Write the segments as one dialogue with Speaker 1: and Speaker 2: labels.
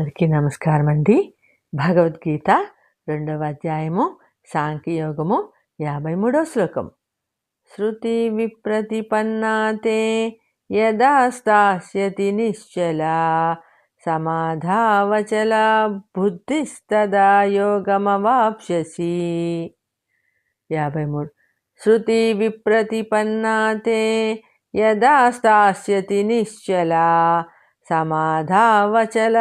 Speaker 1: అందరికీ నమస్కారం అండి భగవద్గీత రెండవ అధ్యాయము సాంఖ్యయోగము యాభై మూడో శ్లోకం. శృతి విప్రతిపన్నాతే యదా స్థాస్యతి నిశ్చలా సమాధావచల బుద్ధిస్తదా యోగమవాప్స్యసి. యాభై మూడు. శృతి విప్రతిపన్నాతే యదా స్థాస్యతి నిశ్చలా సమాధావచల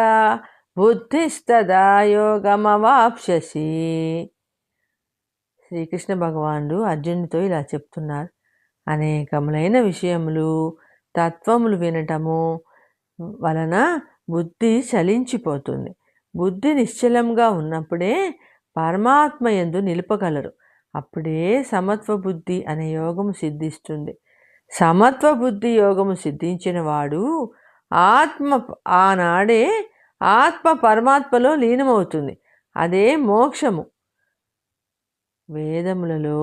Speaker 1: బుద్ధిస్తదా యోగమవాప్స్యసి శ్రీకృష్ణ భగవానుడు అర్జునుడితో ఇలా చెప్తున్నారు. అనేకములైన విషయములు తత్వములు వినటము వలన బుద్ధి చలించిపోతుంది. బుద్ధి నిశ్చలంగా ఉన్నప్పుడే పరమాత్మ ఎందు నిలుపగలరు. అప్పుడే సమత్వ బుద్ధి అనే యోగము సిద్ధిస్తుంది. సమత్వ బుద్ధి యోగము సిద్ధించిన వాడు ఆత్మ ఆనాడే ఆత్మ పరమాత్మలో లీనమవుతుంది. అదే మోక్షము. వేదములలో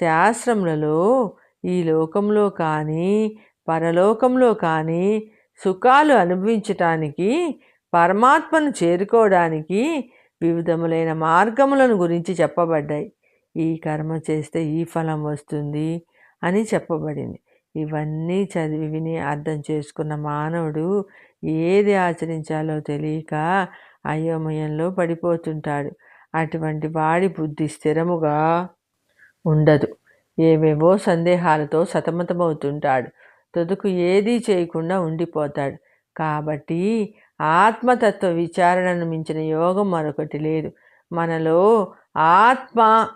Speaker 1: శాస్త్రములలో ఈ లోకంలో కానీ పరలోకంలో కానీ సుఖాలు అనుభవించటానికి పరమాత్మను చేరుకోవడానికి వివిధములైన మార్గములను గురించి చెప్పబడ్డాయి. ఈ కర్మ చేస్తే ఈ ఫలం వస్తుంది అని చెప్పబడింది. ఇవన్నీ చదివి విని అర్థం చేసుకున్న మానవుడు ఏది ఆచరించాలో తెలియక అయోమయంలో పడిపోతుంటాడు. అటువంటి వాడి బుద్ధి స్థిరముగా ఉండదు. ఏవేవో సందేహాలతో సతమతమవుతుంటాడు. తుదుకు ఏదీ చేయకుండా ఉండిపోతాడు. కాబట్టి ఆత్మతత్వ విచారణను మించిన యోగం మరొకటి లేదు. మనలో ఆత్మ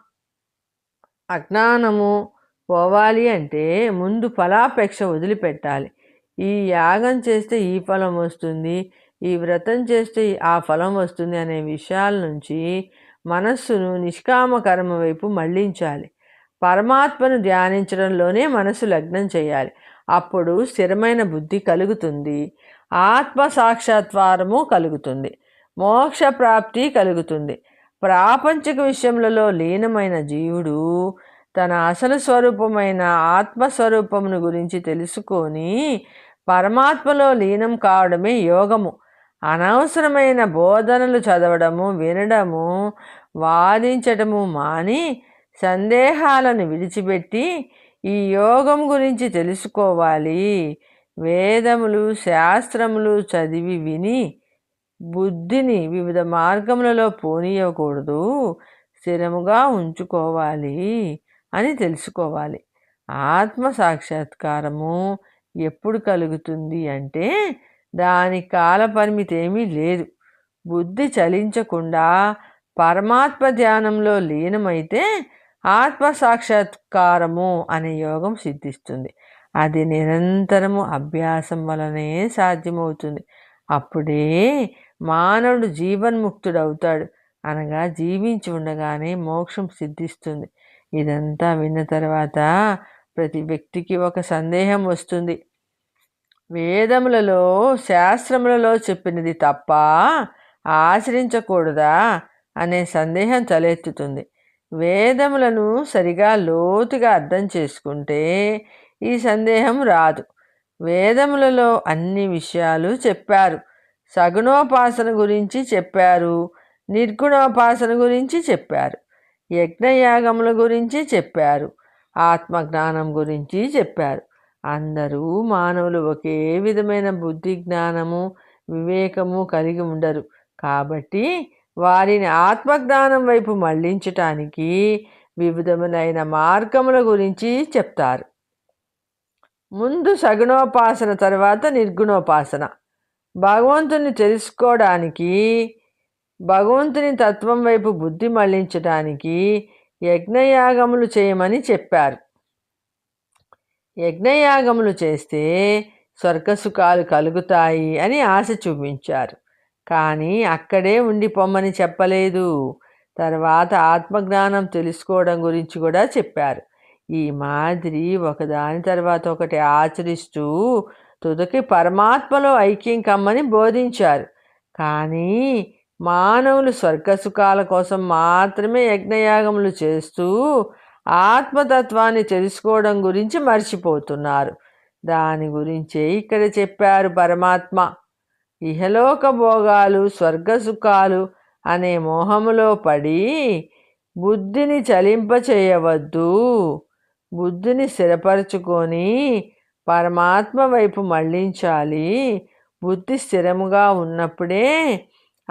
Speaker 1: అజ్ఞానము పోవాలి అంటే ముందు ఫలాపేక్ష వదిలిపెట్టాలి. ఈ యాగం చేస్తే ఈ ఫలం వస్తుంది ఈ వ్రతం చేస్తే ఆ ఫలం వస్తుంది అనే విషయాల నుంచి మనస్సును నిష్కామ కర్మ వైపు మళ్ళించాలి పరమాత్మను ధ్యానించడంలోనే మనసు లగ్నం చేయాలి. అప్పుడు స్థిరమైన బుద్ధి కలుగుతుంది ఆత్మ సాక్షాత్వారము కలుగుతుంది మోక్ష ప్రాప్తి కలుగుతుంది. ప్రాపంచిక విషయములలో లీనమైన జీవుడు తన అసలు స్వరూపమైన ఆత్మస్వరూపమును గురించి తెలుసుకొని పరమాత్మలో లీనం కావడమే యోగము. అనవసరమైన బోధనలు చదవడము వినడము వాదించటము మాని సందేహాలను విడిచిపెట్టి ఈ యోగం గురించి తెలుసుకోవాలి. వేదములు శాస్త్రములు చదివి విని బుద్ధిని వివిధ మార్గములలో పోనీయకూడదు. స్థిరముగా ఉంచుకోవాలి అని తెలుసుకోవాలి. ఆత్మ సాక్షాత్కారము. ఎప్పుడు కలుగుతుంది అంటే దాని కాల పరిమితి ఏమీ లేదు. బుద్ధి చలించకుండా పరమాత్మ ధ్యానంలో లీనమైతే ఆత్మ సాక్షాత్కారము అనే యోగం సిద్ధిస్తుంది. అది నిరంతరము అభ్యాసం వలనే సాధ్యమవుతుంది. అప్పుడే మానవుడు జీవన్ముక్తుడవుతాడు. అనగా జీవించి ఉండగానే మోక్షం సిద్ధిస్తుంది. ఇదంతా విన్న తర్వాత ప్రతి వ్యక్తికి ఒక సందేహం వస్తుంది. వేదములలో శాస్త్రములలో చెప్పినది తప్ప ఆచరించకూడదా అనే సందేహం తలెత్తుతుంది. వేదములను సరిగా లోతుగా అర్థం చేసుకుంటే ఈ సందేహం రాదు. వేదములలో అన్ని విషయాలు చెప్పారు. సగుణోపాసన గురించి చెప్పారు. నిర్గుణోపాసన గురించి చెప్పారు. యజ్ఞయాగముల గురించి చెప్పారు. ఆత్మజ్ఞానం గురించి చెప్పారు. అందరూ మానవులు ఒకే విధమైన బుద్ధి జ్ఞానము వివేకము కలిగి ఉండరు. కాబట్టి వారిని ఆత్మజ్ఞానం వైపు మళ్ళించటానికి వివిధములైన మార్గముల గురించి చెప్తారు. ముందు సగుణోపాసన తర్వాత నిర్గుణోపాసన. భగవంతుని తెలుసుకోవడానికి భగవంతుని తత్వం వైపు బుద్ధి మళ్ళించడానికి యజ్ఞయాగములు చేయమని చెప్పారు. యజ్ఞయాగములు చేస్తే స్వర్గసుఖాలు కలుగుతాయి అని ఆశ చూపించారు. కానీ అక్కడే ఉండిపోమ్మని చెప్పలేదు. తర్వాత ఆత్మజ్ఞానం తెలుసుకోవడం గురించి కూడా చెప్పారు. ఈ మాదిరి ఒకదాని తర్వాత ఒకటి ఆచరిస్తూ తుదకి పరమాత్మలో ఐక్యం కమ్మని బోధించారు. కానీ మానవులు స్వర్గసుఖాల కోసం మాత్రమే యజ్ఞయాగములు చేస్తూ ఆత్మతత్వాన్ని తెలుసుకోవడం గురించి మర్చిపోతున్నారు. దాని గురించే ఇక్కడ చెప్పారు పరమాత్మ. ఇహలోక భోగాలు స్వర్గసుఖాలు అనే మోహములో పడి బుద్ధిని చలింపచేయవద్దు బుద్ధిని స్థిరపరచుకొని పరమాత్మ వైపు మళ్ళించాలి బుద్ధి స్థిరముగా ఉన్నప్పుడే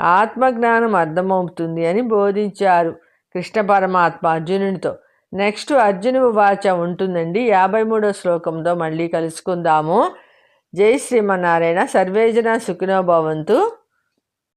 Speaker 1: ఆత్మజ్ఞానం అర్థమవుతుంది అని బోధించారు కృష్ణ పరమాత్మ అర్జునునితో. నెక్స్ట్ అర్జును వాచ ఉంటుందండి. యాభై మూడో శ్లోకంతో మళ్ళీ కలుసుకుందాము. జై శ్రీమన్నారాయణ. సర్వేజన సుఖినో భవంతు.